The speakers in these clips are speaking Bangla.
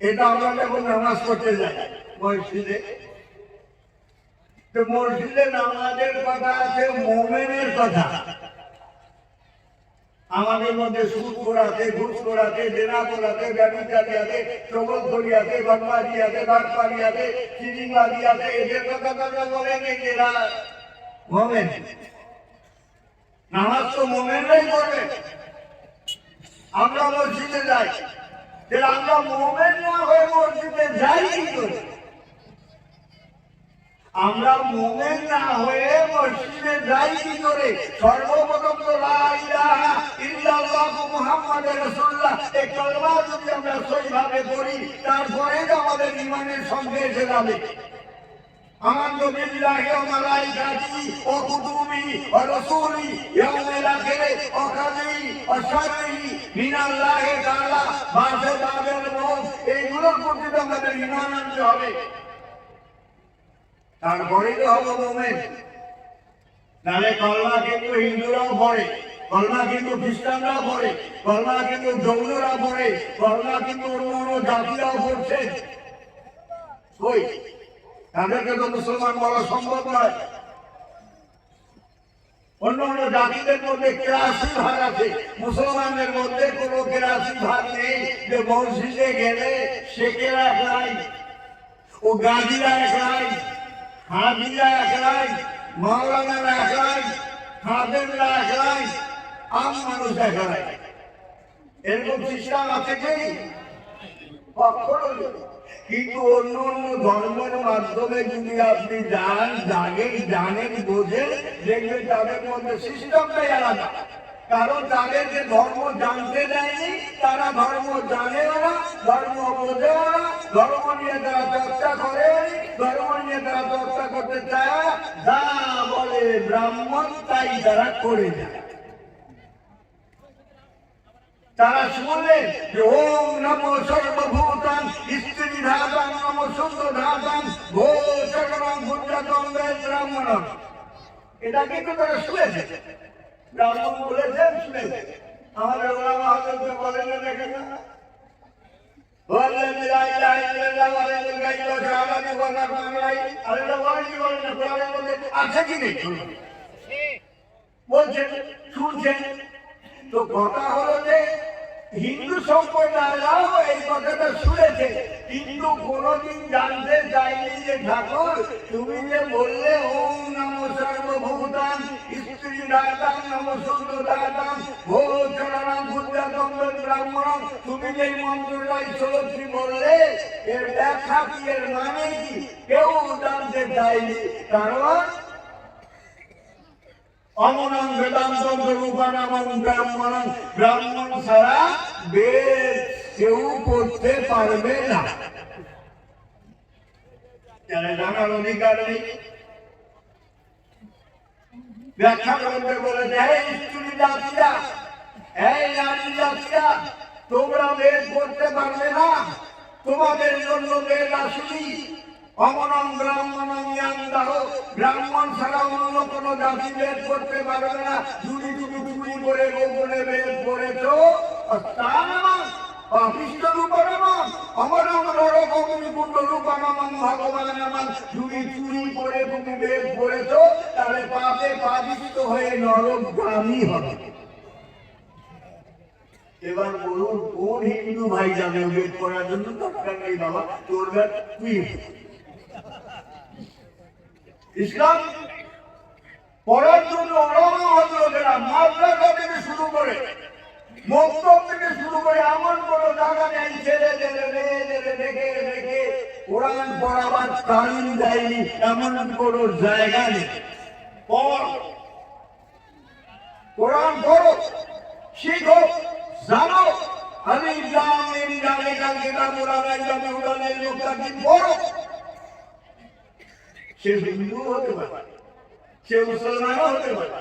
এটা আমরা যখন নামাজ পড়তে যাই, মসজিদে, তো মসজিদে নামাজের কথা আছে, মোমেনের কথা। আমাদের মধ্যে সুদ করাতে, ঘুষ করাতে, দেনা করাতে আছে চবল ধরি আছে আছে আছে আছে, এদের কথা কথা বলেন এরা মোমেন। নামাজ তো মোমেনরাই করবে আমরা মসজিদে যাই। তাহলে আমরা মোমেন না হয়ে মসজিদে যাই কি করে? সর্বপ্রথম তো আমরা সহিভাবে করি তারপরে আমাদের ইমানের সঙ্গে এসে যাবে। ওয়া কুতুবিহি ওয়া রাসূলিহি ইয়াউমিল আখির ওয়া কাদিহি ওয়া শাররিহি মিনাল্লাহি তাআলা বাসে বাবের মত এইগুলোর প্রতি তো আমাদের ইমান আনতে হবে। তারপরেই তো হব মোমেন। নাহলে কলমা কিন্তু হিন্দুরাও পড়ে, কলমা কিন্তু খ্রিস্টানরাও পড়ে, কলমা কিন্তু জৌনরা পড়ে, কলমা কিন্তু অন্য অন্য জাতিরাও পড়ছে। ওই তাদেরকে তো মুসলমান বলা সম্ভব নয়। অন্য অন্য জাতিদের মধ্যে কেরাসি ভাগ আছে। মুসলমানদের মধ্যে কোনো কেরাসি ভাগ নেই যে মসজিদে গেলে শেখেরা একলাই ও গাজীরা একলাই হাজিরা একলাই মাওলানারা একলাই হাদেমরা একলাই আম মানুষ একলাই এরকম সিস্টেম আছে কি? কখনো। কিন্তু অন্য অন্য ধর্মের মাধ্যমে যদি আপনি যান, জানেন জানেন, বোঝেন, দেখবেন তাদের মধ্যে সিস্টেমটাই আলাদা কারণ তাদের যে ধর্ম জানতে দেয়নি, তারা ধর্ম জানেও না, ধর্ম বোঝেও না, ধর্ম নিয়ে তারা চর্চা করে ধর্ম নিয়ে তারা চর্চা করতে চায়। যা বলে ব্রাহ্মণ, তাই তারা করে যায় তারা শুনলেন যে ওম নম সর্বভূতান স্ত্রী ধাতান নম সুন্দর ধাতান ভো চরণম ভূতাতম ব্রাহ্মণম এটা কিন্তু তারা শুনেছে ব্রাহ্মণ বলেছেন শুনেছে আমাদের ওলামা হজরত বলেন না না বলেন কি নেই বলছেন শুনছেন তো কথা হলো যে হিন্দু সম্প্রদায়রাও এই কথাটা শুনেছে। কিন্তু কোনোদিন জানতে চাইনি যে, ঠাকুর, তুমি যে বললে, ওম নম সর্বভূতান স্ত্রী দাতান নম চরণাম বুদ্ধাতম ব্রাহ্মণ তুমি যে মন্ত্রটাই বললে, এর ব্যাখ্যা কি, এর মানে কি? কেউ জানতে চাইনি। কারণ অমনং বেদান্তম রূপানামং ব্রাহ্মণং ব্রাহ্মণ ছাড়া বেদ কেউ পড়তে পারবে না। জানার অধিকার নেই, ব্যাখ্যা করতে বলেছে এই স্ত্রী জাতিরা, এই নারী জাতিরা, তোমরা বেদ করতে পারবে না। তোমাদের জন্য বেদ আসেনি। অমনম ব্রাহ্মণম ইয়ান্দাহ। ব্রাহ্মণ ছাড়া অন্য কোন জাতি বেদ করতে পারবে না। চুরি চুরি চুরি করে গোপনে বেদ করেছ হবে। এবার বলুন, কোন হিন্দু ভাই যাবে বেদ করার জন্য দরকার নেই বাবা? তোর তুই ইসলাম পড়ার জন্য ওলামা হজরতেরা মাদ্রাসা থেকে শুরু করে মক্তব থেকে শুরু করে এমন কোন জায়গা নেই ছেলেদের মেয়েদের দেখে দেখে। কোরআন পড়াবার তালিম দেয়নি, এমন কোন জায়গা নেই। কোরআন পড়ো, শিখো, জানো। আমি জানি জানি কালকে না কোরআন জানি উড়ানের মুক্তাকিন পড়ো। সে হিন্দু হতে পারে, সে মুসলমানও হতে পারে,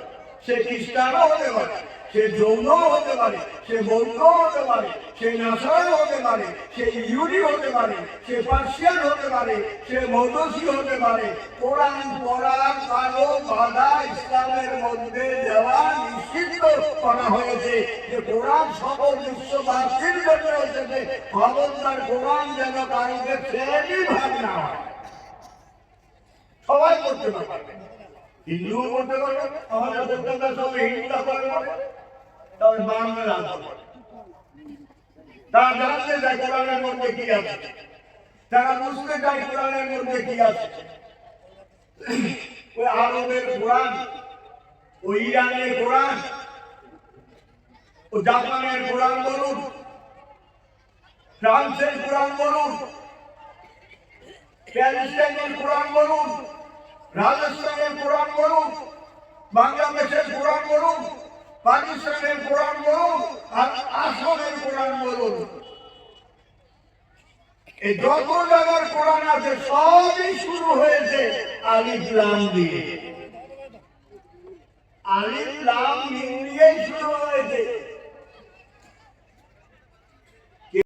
সে খ্রিস্টানও হতে পারে, সে যৌন হতে পারে, সে বৌদ্ধ হতে পারে, সে নাসার হতে পারে, সে ইহুদি হতে পারে, সে পার্সিয়ান হতে পারে, সে মৌদসী হতে পারে। কোরআন পড়ার কালো বাধা ইসলামের মধ্যে দেওয়া নিষিদ্ধ করা হয়েছে যে কোরআন সকল বিশ্ববাসীর জন্য এসেছে। খবরদার কোরআন যেন কারোকে শ্রেণি ভাগ না হয়। করতে পারবে। হিন্দুও করতে পারবে আমাদের কলকাতা সব হিন্দুরা করবে তবে বাংলা তারা জানতে চায় কোরআনের মধ্যে কি আছে? তারা বুঝতে চায় কোরআনের মধ্যে কি আছে? ওই আরবের কোরআন, ওই ইরানের কোরআন, ও জাপানের কোরআন বলুন, ফ্রান্সের কোরআন বলুন প্যালেস্টাইনের কোরআন বলুন রাজস্থানের কোরআন বলুন, বাংলাদেশের কোরআন বলুন, পাকিস্তানের কোরআন বলুন, আর আসামের কোরআন বলুন। এই যত জায়গার কোরআন আছে, সবই শুরু হয়েছে আলিফ লাম দিয়ে। আলিফ লাম দিয়েই শুরু হয়েছে।